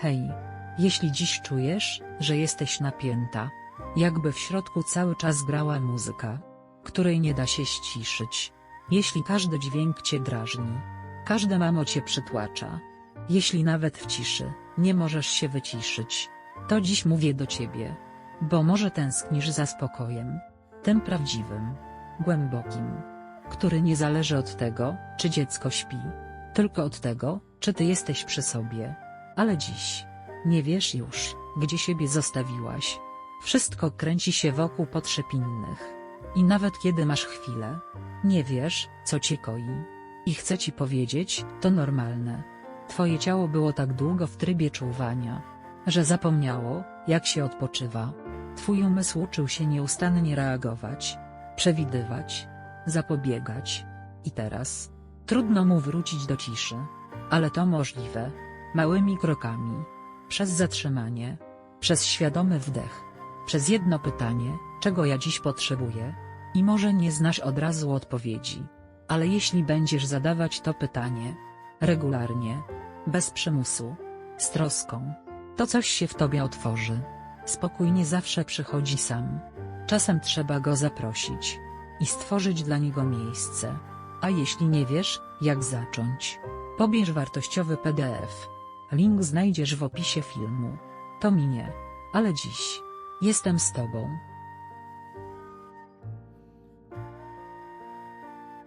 Hej. Jeśli dziś czujesz, że jesteś napięta, jakby w środku cały czas grała muzyka, której nie da się ściszyć. Jeśli każdy dźwięk cię drażni, każde mamo cię przytłacza. Jeśli nawet w ciszy, nie możesz się wyciszyć, to dziś mówię do ciebie. Bo może tęsknisz za spokojem. Tym prawdziwym, głębokim, który nie zależy od tego, czy dziecko śpi, tylko od tego, czy ty jesteś przy sobie. Ale dziś, nie wiesz już, gdzie siebie zostawiłaś. Wszystko kręci się wokół potrzeb innych. I nawet kiedy masz chwilę, nie wiesz, co cię koi. I chcę ci powiedzieć, to normalne. Twoje ciało było tak długo w trybie czuwania, że zapomniało, jak się odpoczywa. Twój umysł uczył się nieustannie reagować, przewidywać, zapobiegać. I teraz, trudno mu wrócić do ciszy. Ale to możliwe, małymi krokami, przez zatrzymanie, przez świadomy wdech, przez jedno pytanie, czego ja dziś potrzebuję, i może nie znasz od razu odpowiedzi. Ale jeśli będziesz zadawać to pytanie, regularnie, bez przymusu, z troską, to coś się w tobie otworzy. Spokój nie zawsze przychodzi sam. Czasem trzeba go zaprosić i stworzyć dla niego miejsce. A jeśli nie wiesz, jak zacząć, pobierz wartościowy PDF. Link znajdziesz w opisie filmu. To minie, ale dziś jestem z tobą.